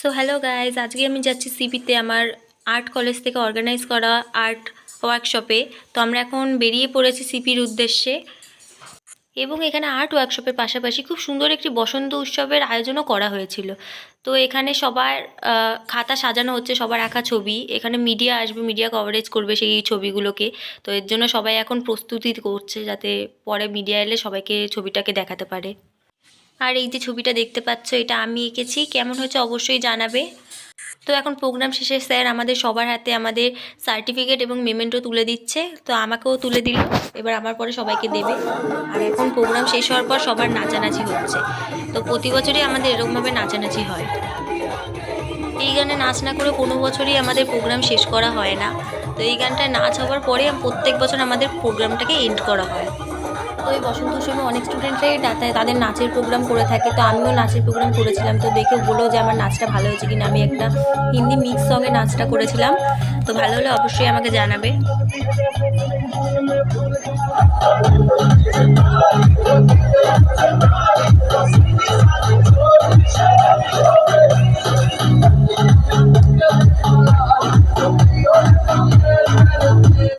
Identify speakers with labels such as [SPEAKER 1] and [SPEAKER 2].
[SPEAKER 1] So hello guys আজকে আমি যাচ্ছি সিপিতে আমার আর্ট কলেজ থেকে অর্গানাইজ করা আর্ট ওয়ার্কশপে তো আমরা এখন বেরিয়ে পড়েছি সিপির উদ্দেশ্যে। এবং এখানে আর্ট ওয়ার্কশপের পাশাপাশি খুব সুন্দর একটি বসন্ত উৎসবের আয়োজনও করা হয়েছিল। তো এখানে সবার খাতা সাজানো হচ্ছে, সবার আঁকা ছবি। এখানে মিডিয়া আসবে মিডিয়া কভারেজ করবে সেই ছবিগুলোকে। তো এর জন্য সবাই এখন প্রস্তুতি করছে যাতে পরে মিডিয়া এলে সবাইকে ছবিটাকে দেখাতে পারে। আর এই যে ছবিটা দেখতে পাচ্ছ, এটা আমি এঁকেছি। কেমন হয়েছে অবশ্যই জানাবে। তো এখন প্রোগ্রাম শেষে স্যার আমাদের সবার হাতে আমাদের সার্টিফিকেট এবং মেমেন্টও তুলে দিচ্ছে। তো আমাকেও তুলে দিল। এবার আমার পরে সবাইকে দেবে। আর এখন প্রোগ্রাম শেষ হওয়ার পর সবার নাচানাচি হচ্ছে। তো প্রতি বছরই আমাদের এরকমভাবে নাচানাচি হয়। এই গানে নাচ না করে কোনো বছরই আমাদের প্রোগ্রাম শেষ করা হয় না। তো এই গানটায় নাচ হওয়ার পরে প্রত্যেক বছর আমাদের প্রোগ্রামটাকে এন্ড করা হয়। ওই বসন্ত উৎসবে অনেক স্টুডেন্টরাই তাদের নাচের প্রোগ্রাম করে থাকে। তো আমিও নাচের প্রোগ্রাম করেছিলাম। তো দেখে বলো যে আমার নাচটা ভালো হয়েছে কিনা। আমি একটা হিন্দি মিক্স সঙ্গে নাচটা করেছিলাম। তো ভালো হলে অবশ্যই আমাকে জানাবে।